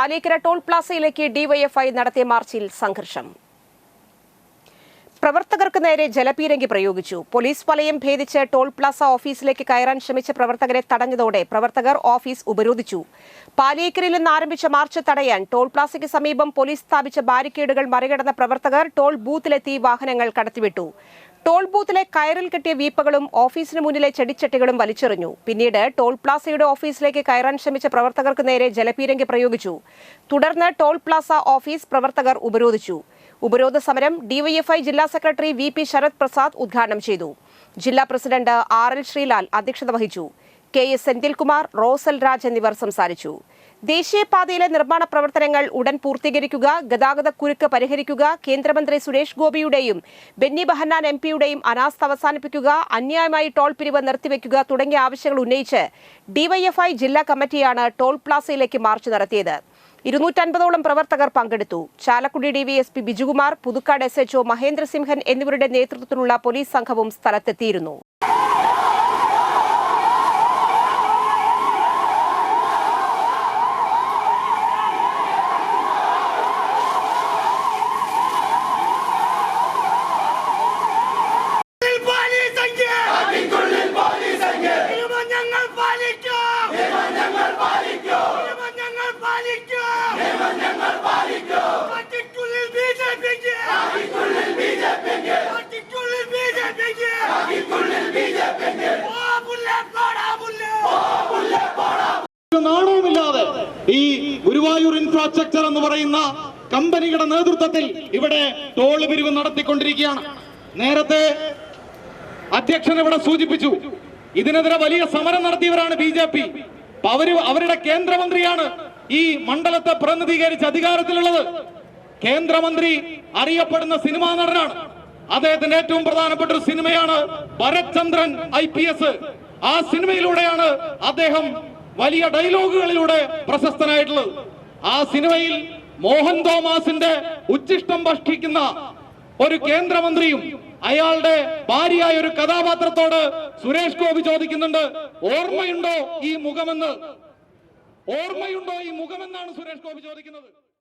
Palekkara toll പ്ലാസയിലേക്ക് DYFI നടത്തിയ മാർച്ചിൽ സംഘർഷം. പ്രവർത്തകർക്ക് നേരെ ജലപീരങ്കി പ്രയോഗിച്ചു. പോലീസ് വലയം ഭേദിച്ച് ടോൾ പ്ലാസ ഓഫീസിലേക്ക് കയറാൻ ശ്രമിച്ച പ്രവർത്തകരെ തടഞ്ഞതോടെ പ്രവർത്തകർ ഓഫീസ് ഉപരോധിച്ചു. പാലിയേക്കരയിൽ നിന്ന് ആരംഭിച്ച മാർച്ച് തടയാൻ ടോൾ പ്ലാസയ്ക്ക് സമീപം പോലീസ് സ്ഥാപിച്ച ബാരിക്കേഡുകൾ മറികടന്ന പ്രവർത്തകർ ടോൾ ബൂത്തിലെത്തി വാഹനങ്ങൾ കടത്തിവിട്ടു. ടോൾ ബൂത്തിലെ കയറിൽ കെട്ടിയ വീപ്പകളും ഓഫീസിന് മുന്നിലെ ചെടിച്ചട്ടികളും വലിച്ചെറിഞ്ഞു. പിന്നീട് ടോൾ പ്ലാസയുടെ ഓഫീസിലേക്ക് കയറാൻ ശ്രമിച്ച പ്രവർത്തകർക്ക് നേരെ ജലപീരങ്കി പ്രയോഗിച്ചു. തുടർന്ന് ടോൾ പ്ലാസ ഓഫീസ് പ്രവർത്തകർ ഉപരോധിച്ചു. ഉപരോധ സമരം ഡിവൈഎഫ്ഐ ജില്ലാ secretary V P Sarath Prasad ഉദ്ഘാടനം ചെയ്തു. ജില്ലാ പ്രസിഡന്റ് ആർ എൽ ശ്രീലാൽ അധ്യക്ഷത വഹിച്ചു. കെ എസ് സെന്തിൽകുമാർ റോസൽ രാജ് എന്നിവർ സംസാരിച്ചു. ദേശീയപാതയിലെ നിർമ്മാണ പ്രവർത്തനങ്ങൾ ഉടൻ പൂർത്തീകരിക്കുക ഗതാഗത കുരുക്ക് പരിഹരിക്കുക കേന്ദ്രമന്ത്രി സുരേഷ് ഗോപിയുടെയും ബെന്നി ബഹന്നാൻ എം പിയുടെയും അനാസ്ഥ അവസാനിപ്പിക്കുക അന്യായമായി ടോൾ പിരിവ് നിർത്തിവെക്കുക തുടങ്ങിയ ആവശ്യങ്ങൾ ഉന്നയിച്ച് ഡിവൈഎഫ്ഐ ജില്ലാ കമ്മിറ്റിയാണ് ടോൾ പ്ലാസയിലേക്ക് മാർച്ച് നടത്തിയത്. ഇരുന്നൂറ്റൻപതോളം പ്രവർത്തകർ പങ്കെടുത്തു. Chalakudy DYSP Bijukumar Puthukkad S H O Mahendrasimhan എന്നിവരുടെ നേതൃത്വത്തിലുള്ള പോലീസ് സംഘവും സ്ഥലത്തെത്തിയിരുന്നു. നിയമം ഞങ്ങൾ പാലിക്കും. നിയമം ഞങ്ങൾ പാലിക്കും. പാർട്ടിക്കുള്ളിൽ ബി ജെ പിക്ക്. പാർട്ടിക്കുള്ളിൽ ബി ജെ പിക്ക്. ഓ പുല്ലേ പോടാ പുല്ലേ. ഒരു നാണവുമില്ലാതെ ഈ ഗുരുവായൂർ ഇൻഫ്രാസ്ട്രക്ചർ എന്ന് പറയുന്ന കമ്പനിയുടെ നേതൃത്വത്തിൽ ഇവിടെ ടോൾ പിരിവ് നടത്തിക്കൊണ്ടിരിക്കുകയാണ്. നേരത്തെ അധ്യക്ഷൻ ഇവിടെ സൂചിപ്പിച്ചു ഇതിനെതിരെ വലിയ സമരം നടത്തിയവരാണ് ബി ജെ പി അവർ അവരുടെ കേന്ദ്രമന്ത്രിയാണ് ഈ മണ്ഡലത്തെ പ്രതിനിധീകരിച്ച് അധികാരത്തിലുള്ളത്. കേന്ദ്രമന്ത്രി അറിയപ്പെടുന്ന സിനിമാ നടനാണ്. അദ്ദേഹത്തിന്റെ ഏറ്റവും പ്രധാനപ്പെട്ട ഒരു സിനിമയാണ് ഭരത്ചന്ദ്രൻ ഐ പി എസ് ആ സിനിമയിലൂടെയാണ് അദ്ദേഹം വലിയ ഡയലോഗുകളിലൂടെ പ്രശസ്തനായിട്ടുള്ളത്. ആ സിനിമയിൽ മോഹൻ തോമാസിന്റെ ഉച്ചിഷ്ടം ഭക്ഷിക്കുന്ന ഒരു കേന്ദ്രമന്ത്രിയും അയാളുടെ ഭാര്യയായ ഒരു കഥാപാത്രത്തോട് സുരേഷ് ഗോപി ചോദിക്കുന്നുണ്ട് ഓർമ്മയുണ്ടോ ഈ മുഖമെന്ന്? ഓർമ്മയുണ്ടോ ഈ മുഖമെന്നാണ് സുരേഷ് ഗോപി ചോദിക്കുന്നത്.